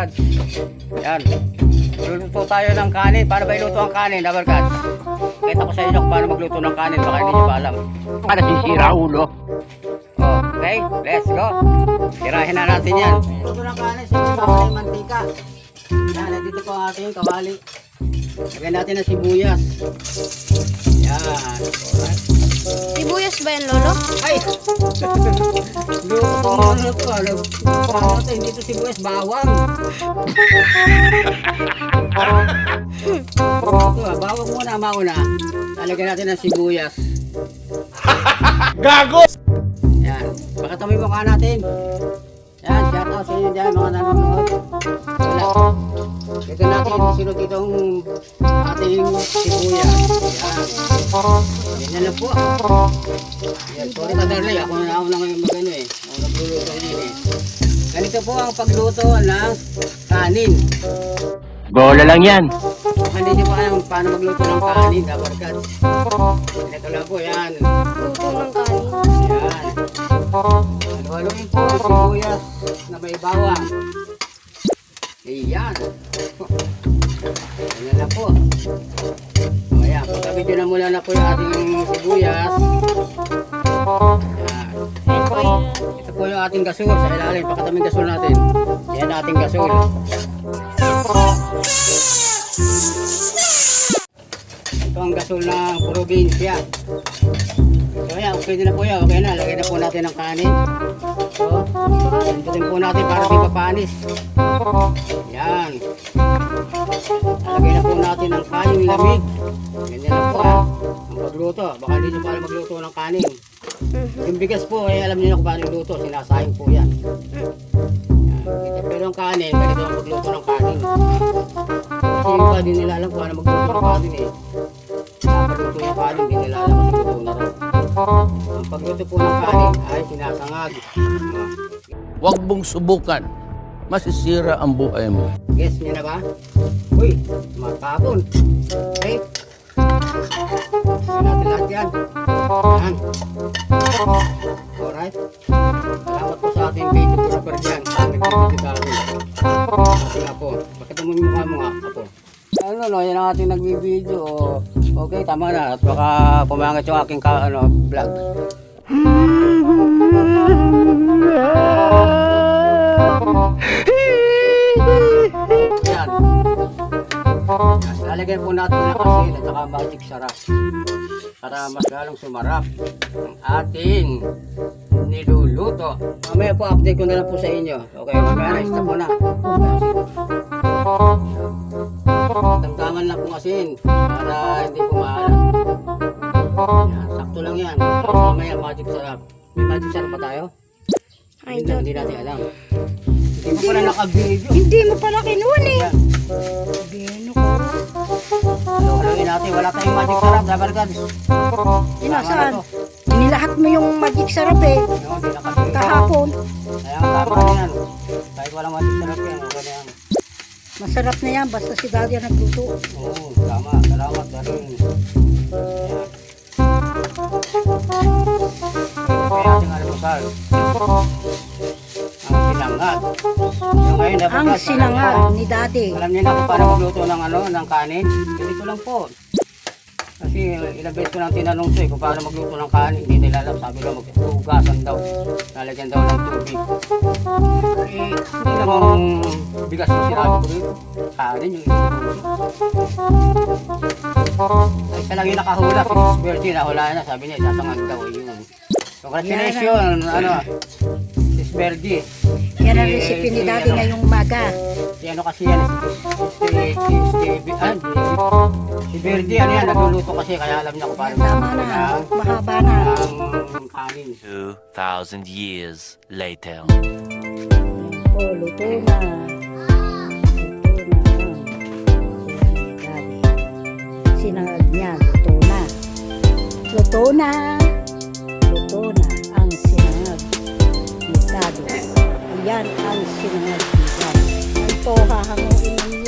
up, Dabarkad? Yan. Luluto tayo ng kanin. Paano ba iluto ang kanin, Dabarkad? Kita ko sa inyo kung paano magluto ng kanin. Baka hindi nyo pa alam. Para sisira ulo. Okay, let's go. Tirahin na natin yan. Luto ng kanin, siguro yung mantika. Yan, nandito po ang ating kawali. Lagyan natin ng sibuyas. Yan. Alright. Sibuyas ba yan, Lolo? Ay! Na. Ano ito? Hindi ito sibuyas, bawang. Ah, bawang muna, mauna. Lalagyan natin ng sibuyas. Gago! Yan. Pakatamoy mo ka natin. Yan, shout out sa inyo dyan, mga nanonood. Wala. Ito natin, sinod itong ating sibuyas. Yan. Ganyan lang po. Sorry ka Darley, ako na ako na ngayon magano eh. Ako nagluluto din eh. Ganito po ang pagluto ng kanin. Bola lang yan. Hindi nyo pa alam paano magluto ng kanin, kabarkad. Ito lang po, yan. Luto ng kanin. Yan. Haluin po ang sibuyas na may bawang. Ayan. Ayan na po. Ayan, pagkabit na muna na po yung ating sibuyas. Ito po yung ating gasol sa ilalim. Pakataming gasol natin. Yan ating gasol. Ito ang gasol ng probinsya. So ayan, okay na po yan. Okay na, lagay na po natin ang kanin. So, pindutin po natin para di papanis. Yan. Lagay na po natin ang kanin lamig. Ganyan na po ha. Ang pagluto. Baka hindi nyo pa alam magluto ng kanin. Yung bigas po, eh, alam niyo na kung paano luto. Sinasayang po yan. Yan. Pero ang kanin, ganito ang magluto ng kanin. Kasi yung iba, di nila alam kung paano magluto ng kanin eh. Napaluto yung kanin, di nila alam kasi luto na. Ang pagluto po ng kanin ay sinasangag. Huwag mong subukan. Masisira ang buhay mo. Guess niyo na ba? Uy, matapon. Okay? Gusto natin lahat yan. Yan. Alright. Salamat po sa ating video dyan. Sa amin. Ating apo. Bakit mo yung mukha mo nga, apo? Ano no, yan ang ating nag-video. Okay, tama na. At baka pumangit yung aking ka, ano, vlog. Lalagyan po natin ng asin at saka magic sarap. Para mas lalong sumarap ang ating niluluto. Mamaya po update ko na lang po sa inyo. Okay, mamaya na, stop mo na. Tamtaman lang po asin para hindi po maalat. Yan, sakto lang yan. Mamaya magic sarap. May magic sarap ba tayo? Ay, Hindi, hindi natin alam. Hindi mo pala naka-video. Hindi mo pala kinuha eh. Bino ko. Halungin natin, wala tayong magic sarap, dabarkan. Yun nasaan? Inilahat mo yung magic sarap eh. Yun. Kahapon. Kaya ang tama na yan. Kahit walang magic sarap yan, na yan. Masarap na yan. Basta si daddy ang nagluto. Oo, tama. Salamat, darin. Yan. Kaya ating almusal. Ang sinangag ni daddy. Alam niyo na kung paano magluto ng ano, ng kanin? Ganito lang po. Kasi ilang beses ko nang tinanong to eh, kung paano magluto ng kanin. Hindi nila alam. Sabi lang, maghugasan daw. Lalagyan daw ng tubig. Eh, hindi namang bigas yung sinabi ko dito. Kanin yung. Ay, isa lang yung nakahula. Si Bertie, nahula na. Sabi niya, sasangag daw. eh, Yun. Congratulations, ano, Sis Bertie. Yan ang recipe ni daddy ngayong umaga. Si ano kasi yan, si, si, si, si, ah, si, Verdi, ano yan, nagluluto kasi, kaya alam niya kung paano Tama na. Mahaba na. ng kanin. 2,000 years later. Oh, luto na. Luto na. Sinangag niya. Luto na. Luto na. Yan ang daddy. Ito, hahanguin na